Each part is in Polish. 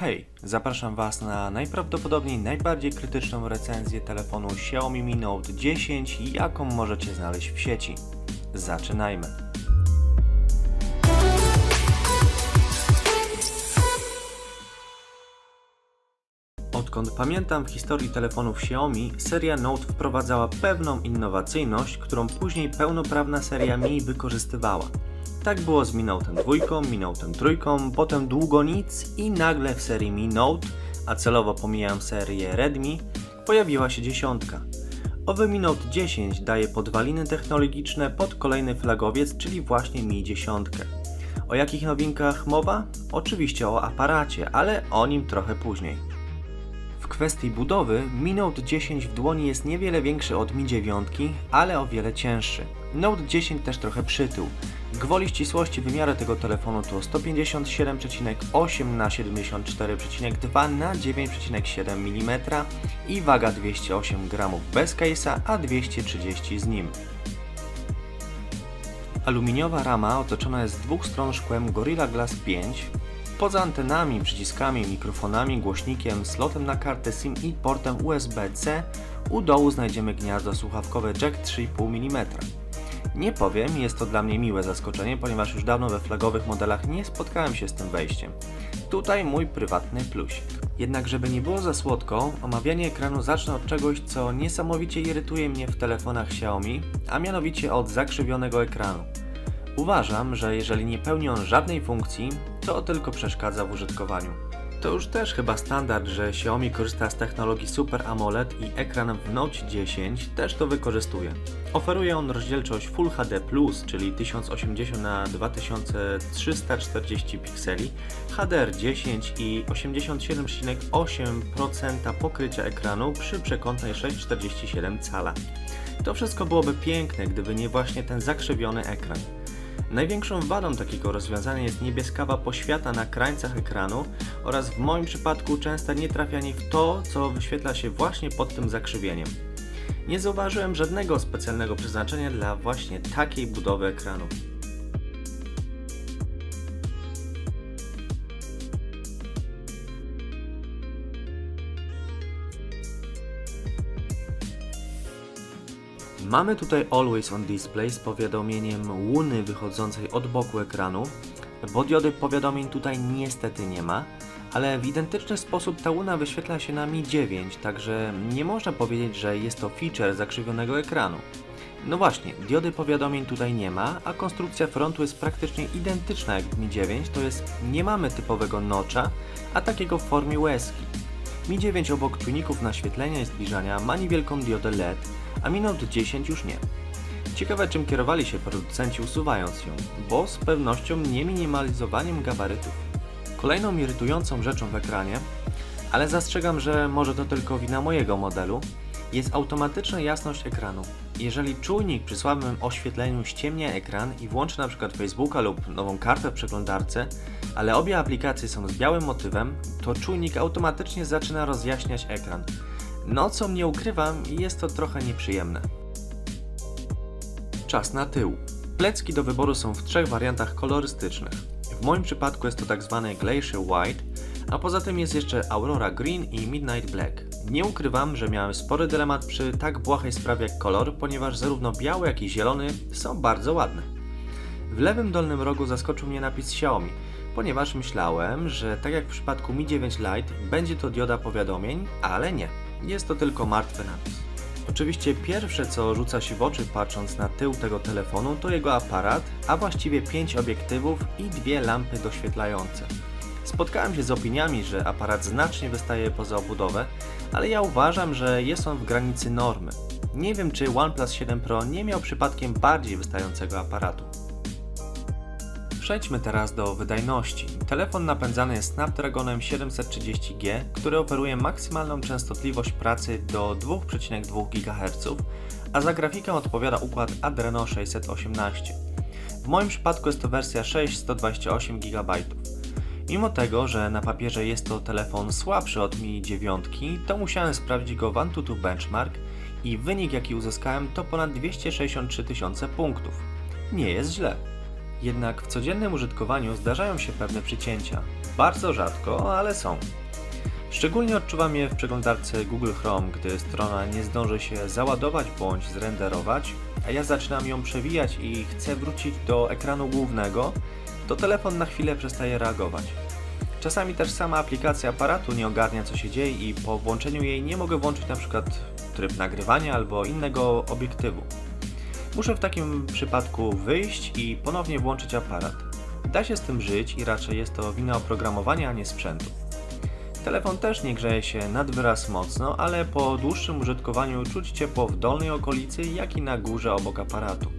Hej, zapraszam Was na najprawdopodobniej najbardziej krytyczną recenzję telefonu Xiaomi Mi Note 10, jaką możecie znaleźć w sieci. Zaczynajmy. Odkąd pamiętam w historii telefonów Xiaomi, seria Note wprowadzała pewną innowacyjność, którą później pełnoprawna seria Mi wykorzystywała. Tak było z Mi Note 2, Mi Note 3, potem długo nic i nagle w serii Mi Note, a celowo pomijam serię Redmi, pojawiła się dziesiątka. Owy Mi Note 10 daje podwaliny technologiczne pod kolejny flagowiec, czyli właśnie Mi 10. O jakich nowinkach mowa? Oczywiście o aparacie, ale o nim trochę później. W kwestii budowy Mi Note 10 w dłoni jest niewiele większy od Mi 9, ale o wiele cięższy. Note 10 też trochę przytył. Gwoli ścisłości wymiary tego telefonu to 157,8 na 74,2 na 9,7 mm i waga 208 g bez case'a, a 230 z nim. Aluminiowa rama otoczona jest z dwóch stron szkłem Gorilla Glass 5. Poza antenami, przyciskami, mikrofonami, głośnikiem, slotem na kartę SIM i portem USB-C u dołu znajdziemy gniazdo słuchawkowe jack 3,5 mm. Nie powiem, jest to dla mnie miłe zaskoczenie, ponieważ już dawno we flagowych modelach nie spotkałem się z tym wejściem. Tutaj mój prywatny plusik. Jednak żeby nie było za słodko, omawianie ekranu zacznę od czegoś, co niesamowicie irytuje mnie w telefonach Xiaomi, a mianowicie od zakrzywionego ekranu. Uważam, że jeżeli nie pełni on żadnej funkcji, to tylko przeszkadza w użytkowaniu. To już też chyba standard, że Xiaomi korzysta z technologii Super AMOLED i ekran w Note 10 też to wykorzystuje. Oferuje on rozdzielczość Full HD+, czyli 1080 na 2340 pikseli, HDR10 i 87,8% pokrycia ekranu przy przekątnej 6,47 cala. To wszystko byłoby piękne, gdyby nie właśnie ten zakrzywiony ekran. Największą wadą takiego rozwiązania jest niebieskawa poświata na krańcach ekranu oraz w moim przypadku częste nietrafianie w to, co wyświetla się właśnie pod tym zakrzywieniem. Nie zauważyłem żadnego specjalnego przeznaczenia dla właśnie takiej budowy ekranu. Mamy tutaj Always on Display z powiadomieniem łuny wychodzącej od boku ekranu, bo diody powiadomień tutaj niestety nie ma, ale w identyczny sposób ta łuna wyświetla się na Mi 9, także nie można powiedzieć, że jest to feature zakrzywionego ekranu. No właśnie, diody powiadomień tutaj nie ma, a konstrukcja frontu jest praktycznie identyczna jak w Mi 9, to jest nie mamy typowego notcha, a takiego w formie łezki. Mi 9 obok czujników naświetlenia i zbliżania ma niewielką diodę LED, a Mi Note 10 już nie. Ciekawe czym kierowali się producenci usuwając ją, bo z pewnością nie minimalizowaniem gabarytów. Kolejną irytującą rzeczą w ekranie, ale zastrzegam, że może to tylko wina mojego modelu, jest automatyczna jasność ekranu. Jeżeli czujnik przy słabym oświetleniu ściemnia ekran i włączy przykład Facebooka lub nową kartę w przeglądarce, ale obie aplikacje są z białym motywem, to czujnik automatycznie zaczyna rozjaśniać ekran. No co nie ukrywam, jest to trochę nieprzyjemne. Czas na tył. Plecki do wyboru są w trzech wariantach kolorystycznych. W moim przypadku jest to tak zwany Glacier White, a poza tym jest jeszcze Aurora Green i Midnight Black. Nie ukrywam, że miałem spory dylemat przy tak błahej sprawie jak kolor, ponieważ zarówno biały, jak i zielony są bardzo ładne. W lewym dolnym rogu zaskoczył mnie napis Xiaomi, ponieważ myślałem, że tak jak w przypadku Mi 9 Lite będzie to dioda powiadomień, ale nie. Jest to tylko martwy napis. Oczywiście pierwsze co rzuca się w oczy patrząc na tył tego telefonu to jego aparat, a właściwie 5 obiektywów i dwie lampy doświetlające. Spotkałem się z opiniami, że aparat znacznie wystaje poza obudowę, ale ja uważam, że jest on w granicy normy. Nie wiem czy OnePlus 7 Pro nie miał przypadkiem bardziej wystającego aparatu. Przejdźmy teraz do wydajności. Telefon napędzany jest Snapdragonem 730G, który oferuje maksymalną częstotliwość pracy do 2,2 GHz, a za grafikę odpowiada układ Adreno 618. W moim przypadku jest to wersja 628 GB. Mimo tego, że na papierze jest to telefon słabszy od Mi 9, to musiałem sprawdzić go w Antutu Benchmark i wynik jaki uzyskałem to ponad 263 tysiące punktów. Nie jest źle. Jednak w codziennym użytkowaniu zdarzają się pewne przycięcia. Bardzo rzadko, ale są. Szczególnie odczuwam je w przeglądarce Google Chrome, gdy strona nie zdąży się załadować bądź zrenderować, a ja zaczynam ją przewijać i chcę wrócić do ekranu głównego, to telefon na chwilę przestaje reagować. Czasami też sama aplikacja aparatu nie ogarnia co się dzieje i po włączeniu jej nie mogę włączyć przykład tryb nagrywania albo innego obiektywu. Muszę w takim przypadku wyjść i ponownie włączyć aparat. Da się z tym żyć i raczej jest to wina oprogramowania, a nie sprzętu. Telefon też nie grzeje się nad wyraz mocno, ale po dłuższym użytkowaniu czuć ciepło w dolnej okolicy, jak i na górze obok aparatu.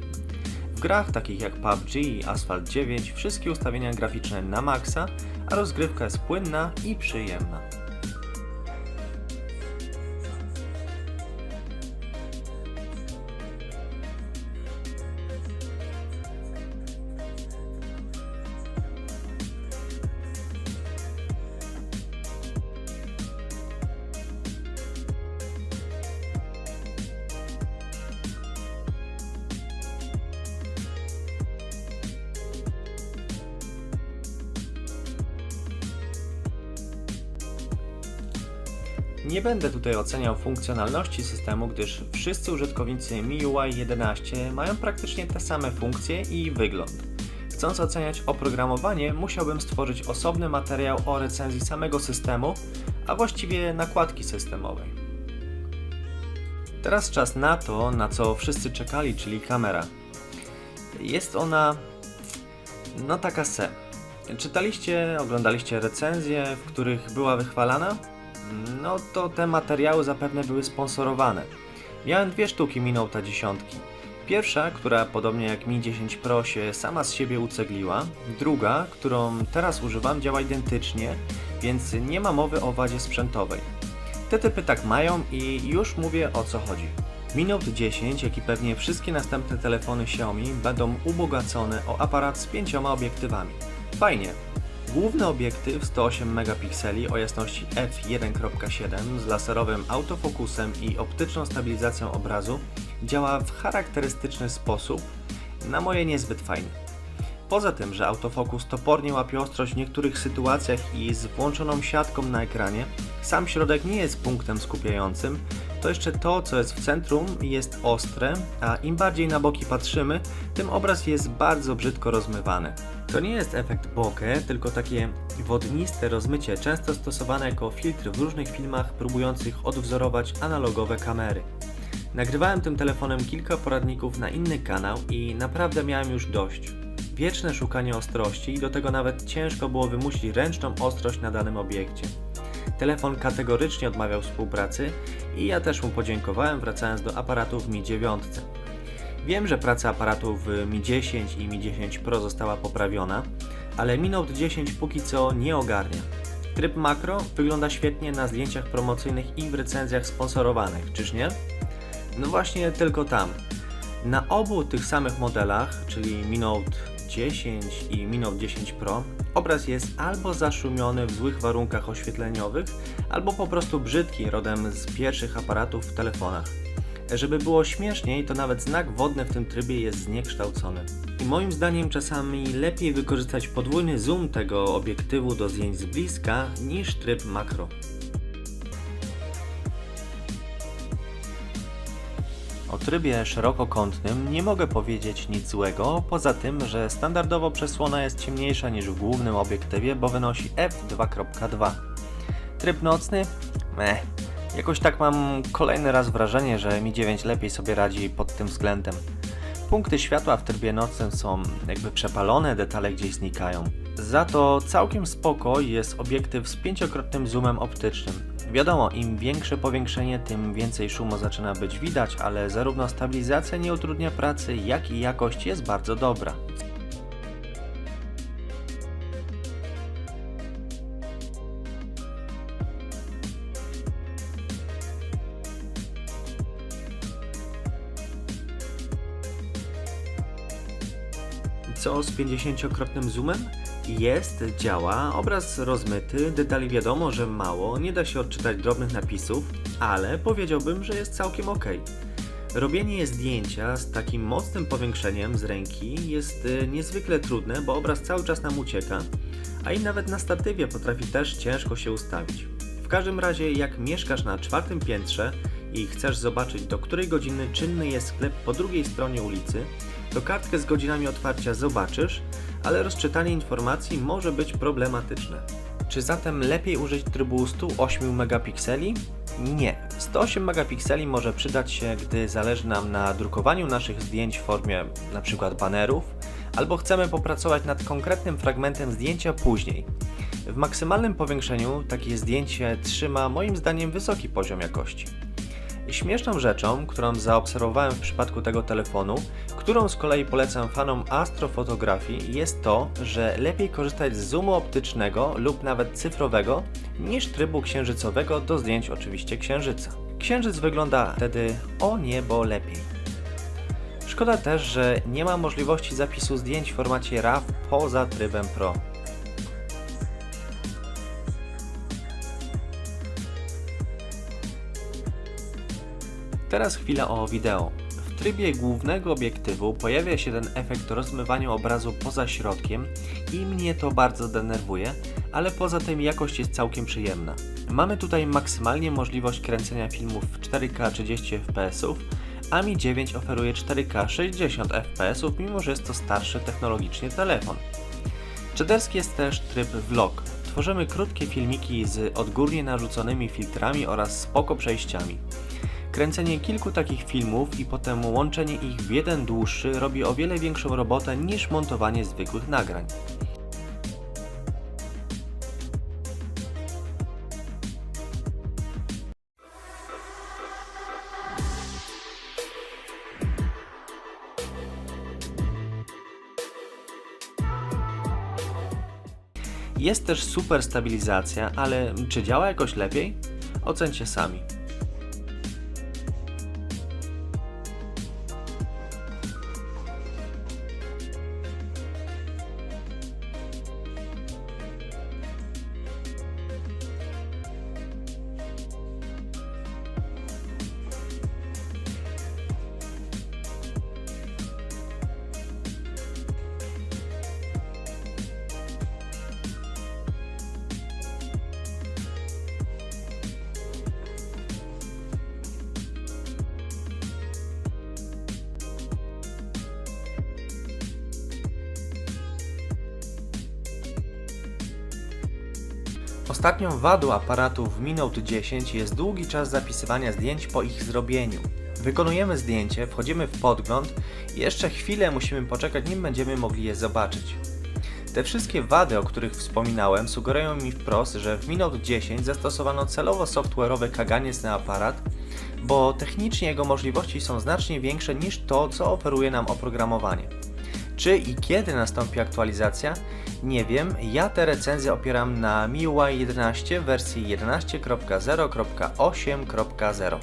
W grach takich jak PUBG i Asphalt 9 wszystkie ustawienia graficzne na maksa, a rozgrywka jest płynna i przyjemna. Nie będę tutaj oceniał funkcjonalności systemu, gdyż wszyscy użytkownicy MIUI 11 mają praktycznie te same funkcje i wygląd. Chcąc oceniać oprogramowanie, musiałbym stworzyć osobny materiał o recenzji samego systemu, a właściwie nakładki systemowej. Teraz czas na to, na co wszyscy czekali, czyli kamera. Jest ona no taka se. Czytaliście, oglądaliście recenzje, w których była wychwalana? No to te materiały zapewne były sponsorowane. Miałem dwie sztuki Minolta dziesiątki. Pierwsza, która podobnie jak Mi 10 Pro się sama z siebie ucegliła, druga, którą teraz używam, działa identycznie, więc nie ma mowy o wadzie sprzętowej. Te typy tak mają i już mówię o co chodzi. Mi Note 10, jak i pewnie wszystkie następne telefony Xiaomi będą ubogacone o aparat z pięcioma obiektywami. Fajnie, Główny obiektyw 108 megapikseli o jasności f1.7 z laserowym autofokusem i optyczną stabilizacją obrazu działa w charakterystyczny sposób, na moje niezbyt fajny. Poza tym, że autofokus topornie łapie ostrość w niektórych sytuacjach i z włączoną siatką na ekranie, sam środek nie jest punktem skupiającym, to jeszcze to, co jest w centrum, jest ostre, a im bardziej na boki patrzymy, tym obraz jest bardzo brzydko rozmywany. To nie jest efekt bokeh, tylko takie wodniste rozmycie, często stosowane jako filtr w różnych filmach próbujących odwzorować analogowe kamery. Nagrywałem tym telefonem kilka poradników na inny kanał i naprawdę miałem już dość. Wieczne szukanie ostrości i do tego nawet ciężko było wymusić ręczną ostrość na danym obiekcie. Telefon kategorycznie odmawiał współpracy i ja też mu podziękowałem wracając do aparatu w Mi 9. Wiem, że praca aparatu w Mi 10 i Mi 10 Pro została poprawiona, ale Mi Note 10 póki co nie ogarnia. Tryb makro wygląda świetnie na zdjęciach promocyjnych i w recenzjach sponsorowanych, czyż nie? No właśnie tylko tam. Na obu tych samych modelach, czyli Mi Note 10 i Mi Note 10 Pro, obraz jest albo zaszumiony w złych warunkach oświetleniowych, albo po prostu brzydki, rodem z pierwszych aparatów w telefonach. Żeby było śmieszniej, to nawet znak wodny w tym trybie jest zniekształcony. I moim zdaniem czasami lepiej wykorzystać podwójny zoom tego obiektywu do zdjęć z bliska niż tryb makro. O trybie szerokokątnym nie mogę powiedzieć nic złego, poza tym, że standardowo przesłona jest ciemniejsza niż w głównym obiektywie, bo wynosi f2.2. Tryb nocny? Meh. Jakoś tak mam kolejny raz wrażenie, że Mi 9 lepiej sobie radzi pod tym względem. Punkty światła w trybie nocnym są jakby przepalone, detale gdzieś znikają. Za to całkiem spoko jest obiektyw z pięciokrotnym zoomem optycznym. Wiadomo, im większe powiększenie, tym więcej szumu zaczyna być widać, ale zarówno stabilizacja nie utrudnia pracy, jak i jakość jest bardzo dobra. Co z 50-krotnym zoomem? Jest, działa, obraz rozmyty, detali wiadomo, że mało, nie da się odczytać drobnych napisów, ale powiedziałbym, że jest całkiem ok. Robienie zdjęcia z takim mocnym powiększeniem z ręki jest y, niezwykle trudne, bo obraz cały czas nam ucieka, a i nawet na statywie potrafi też ciężko się ustawić. W każdym razie, jak mieszkasz na czwartym piętrze i chcesz zobaczyć, do której godziny czynny jest sklep po drugiej stronie ulicy, to kartkę z godzinami otwarcia zobaczysz, ale rozczytanie informacji może być problematyczne. Czy zatem lepiej użyć trybu 108 megapikseli? Nie. 108 megapikseli może przydać się, gdy zależy nam na drukowaniu naszych zdjęć w formie np. banerów, albo chcemy popracować nad konkretnym fragmentem zdjęcia później. W maksymalnym powiększeniu takie zdjęcie trzyma moim zdaniem wysoki poziom jakości. Śmieszną rzeczą, którą zaobserwowałem w przypadku tego telefonu, którą z kolei polecam fanom astrofotografii, jest to, że lepiej korzystać z zoomu optycznego lub nawet cyfrowego niż trybu księżycowego do zdjęć oczywiście księżyca. Księżyc wygląda wtedy o niebo lepiej. Szkoda też, że nie ma możliwości zapisu zdjęć w formacie RAW poza trybem Pro. Teraz chwila o wideo. W trybie głównego obiektywu pojawia się ten efekt rozmywania obrazu poza środkiem i mnie to bardzo denerwuje, ale poza tym jakość jest całkiem przyjemna. Mamy tutaj maksymalnie możliwość kręcenia filmów w 4K 30 fps, a Mi 9 oferuje 4K 60 fps, mimo że jest to starszy technologicznie telefon. Czederski jest też tryb vlog. Tworzymy krótkie filmiki z odgórnie narzuconymi filtrami oraz spoko przejściami. Kręcenie kilku takich filmów i potem łączenie ich w jeden dłuższy robi o wiele większą robotę niż montowanie zwykłych nagrań. Jest też super stabilizacja, ale czy działa jakoś lepiej? Ocencie sami. Ostatnią wadą aparatów Mi Note 10 jest długi czas zapisywania zdjęć po ich zrobieniu. Wykonujemy zdjęcie, wchodzimy w podgląd i jeszcze chwilę musimy poczekać, nim będziemy mogli je zobaczyć. Te wszystkie wady, o których wspominałem, sugerują mi wprost, że w Mi Note 10 zastosowano celowo software'owy kaganiec na aparat, bo technicznie jego możliwości są znacznie większe niż to, co oferuje nam oprogramowanie. Czy i kiedy nastąpi aktualizacja? Nie wiem. Ja te recenzje opieram na MIUI 11 wersji 11.0.8.0.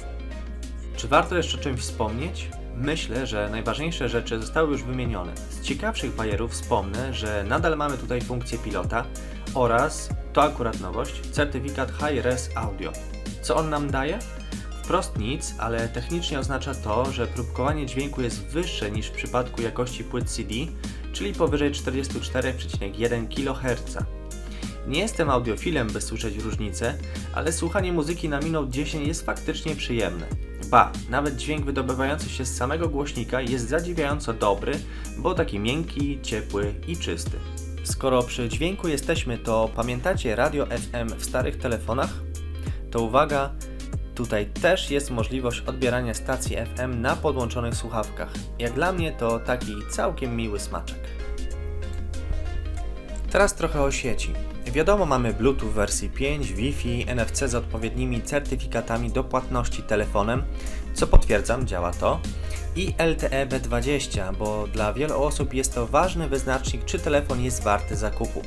Czy warto jeszcze czymś wspomnieć? Myślę, że najważniejsze rzeczy zostały już wymienione. Z ciekawszych bajerów wspomnę, że nadal mamy tutaj funkcję pilota oraz, to akurat nowość, certyfikat High Res Audio. Co on nam daje? Wprost nic, ale technicznie oznacza to, że próbkowanie dźwięku jest wyższe niż w przypadku jakości płyt CD, czyli powyżej 44,1 kHz. Nie jestem audiofilem, by słyszeć różnice, ale słuchanie muzyki na Minute 10 jest faktycznie przyjemne. Ba, nawet dźwięk wydobywający się z samego głośnika jest zadziwiająco dobry, bo taki miękki, ciepły i czysty. Skoro przy dźwięku jesteśmy, to pamiętacie radio FM w starych telefonach? To uwaga, Tutaj też jest możliwość odbierania stacji FM na podłączonych słuchawkach. Jak dla mnie to taki całkiem miły smaczek. Teraz trochę o sieci. Wiadomo, mamy Bluetooth wersji 5, Wi-Fi, NFC z odpowiednimi certyfikatami do płatności telefonem, co potwierdzam, działa to, i LTE B20, bo dla wielu osób jest to ważny wyznacznik, czy telefon jest warty zakupu.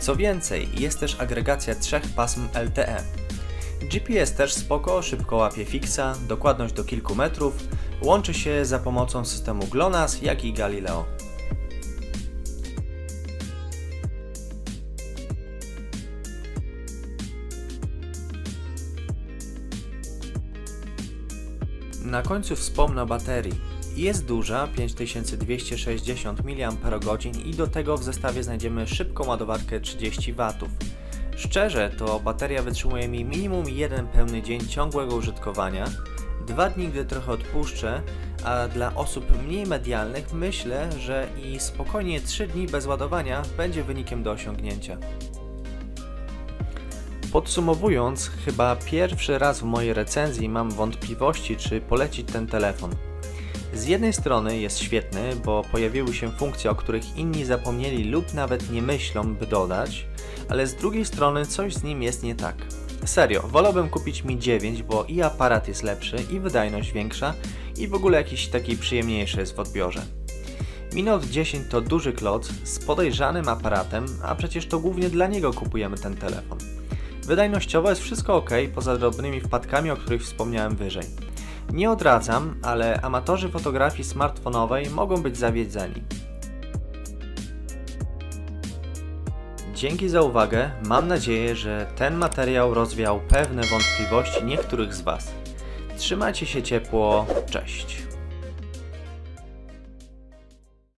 Co więcej, jest też agregacja trzech pasm LTE. GPS też spoko, szybko łapie fixa, dokładność do kilku metrów, łączy się za pomocą systemu GLONASS, jak i Galileo. Na końcu wspomnę o baterii. Jest duża, 5260 mAh i do tego w zestawie znajdziemy szybką ładowarkę 30 W. Szczerze, to bateria wytrzymuje mi minimum jeden pełny dzień ciągłego użytkowania, dwa dni, gdy trochę odpuszczę, a dla osób mniej medialnych myślę, że i spokojnie 3 dni bez ładowania będzie wynikiem do osiągnięcia. Podsumowując, chyba pierwszy raz w mojej recenzji mam wątpliwości, czy polecić ten telefon. Z jednej strony jest świetny, bo pojawiły się funkcje, o których inni zapomnieli lub nawet nie myślą, by dodać, ale z drugiej strony coś z nim jest nie tak. Serio, wolałbym kupić Mi 9, bo i aparat jest lepszy, i wydajność większa, i w ogóle jakiś taki przyjemniejszy jest w odbiorze. Mi Note 10 to duży kloc z podejrzanym aparatem, a przecież to głównie dla niego kupujemy ten telefon. Wydajnościowo jest wszystko ok, poza drobnymi wpadkami, o których wspomniałem wyżej. Nie odradzam, ale amatorzy fotografii smartfonowej mogą być zawiedzeni. Dzięki za uwagę. Mam nadzieję, że ten materiał rozwiał pewne wątpliwości niektórych z Was. Trzymajcie się ciepło. Cześć.